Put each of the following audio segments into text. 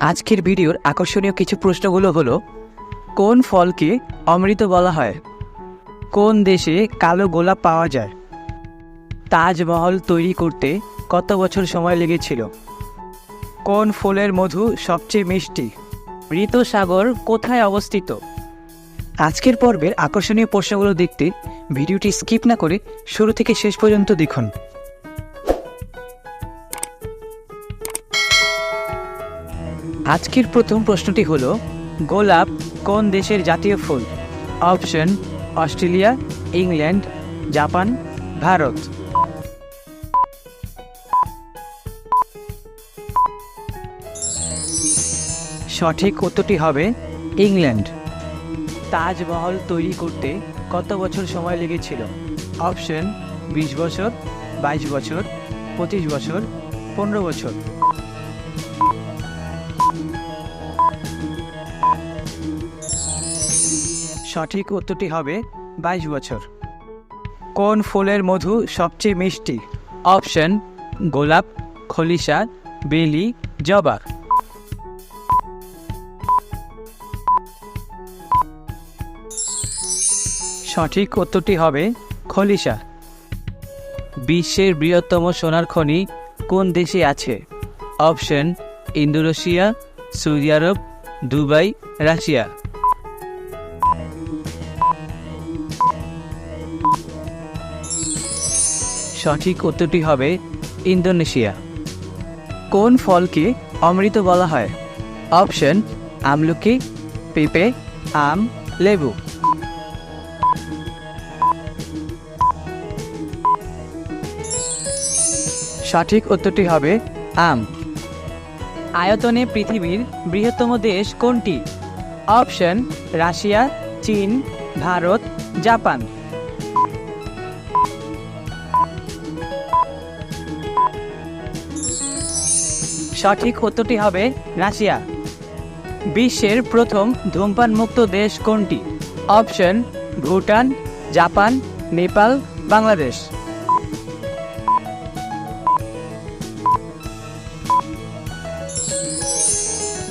আজকের ভিডিওর আকর্ষণীয় কিছু প্রশ্নগুলো হলো, কোন ফলকে অমৃত বলা হয়? কোন দেশে কালো গোলাপ পাওয়া যায়? তাজমহল তৈরি করতে কত বছর সময় লেগেছিল? কোন ফুলের মধু সবচেয়ে মিষ্টি? মৃত সাগর কোথায় অবস্থিত? আজকের পর্বের আকর্ষণীয় প্রশ্নগুলো দেখতে ভিডিওটি স্কিপ না করে শুরু থেকে শেষ পর্যন্ত দেখুন। আজকের প্রথম প্রশ্নটি হলো, গোলাপ কোন দেশের জাতীয় ফুল? Option, Australia, England, Japan, Bharat. সঠিক উত্তরটি হবে ইংল্যান্ড। তাজমহল তৈরি করতে কত বছর সময় লেগেছিল? অপশন, বিশ বছর, বাইশ বছর, পঁচিশ বছর, পনেরো বছর। সঠিক উত্তরটি হবে বাইশ বছর। কোন ফুলের মধু সবচেয়ে মিষ্টি? অপশন, গোলাপ, খলিশা, বেলি, জবা। সঠিক উত্তরটি হবে খলিশা। বিশ্বের বৃহত্তম সোনার খনি কোন দেশে আছে? Option, Indonesia, Saudi Arab, Dubai, Russia. সঠিক উত্তরটি হবে ইন্দোনেশিয়া। কোন ফলকে অমৃত বলা হয়? অপশন, আমলকি, পেঁপে, আম, লেবু। সঠিক উত্তরটি হবে আম। আয়তনে পৃথিবীর বৃহত্তম দেশ কোনটি? অপশন, রাশিয়া, চীন, ভারত, জাপান। সঠিক উত্তরটি হবে রাশিয়া। বিশ্বের প্রথম ধূমপান মুক্ত দেশ কোনটি? Option, Bhutan, Japan, Nepal, Bangladesh.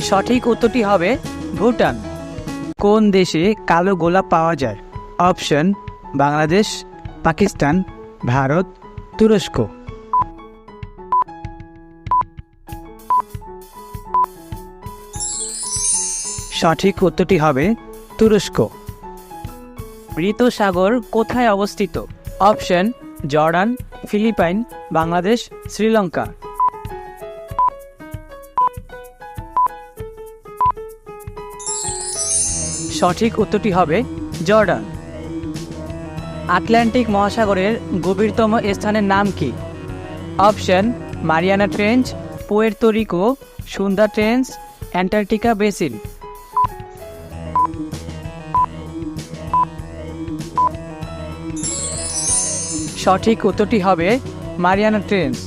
সঠিক উত্তরটি হবে ভুটান। কোন দেশে কালো গোলাপ পাওয়া যায়? অপশন, বাংলাদেশ, পাকিস্তান, ভারত, তুরস্ক। সঠিক উত্তরটি হবে তুরস্ক। মৃত সাগর কোথায় অবস্থিত? Option, Jordan, Philippines, Bangladesh, Sri Lanka. সঠিক উত্তরটি হবে জর্ডান। আটলান্টিক মহাসাগরের গভীরতম স্থানের নাম কি? Option, Mariana trench, Puerto Rico Sunda trench, Antarctica basin সঠিক উত্তরটি হবে মারিয়ানা ট্রেঞ্চ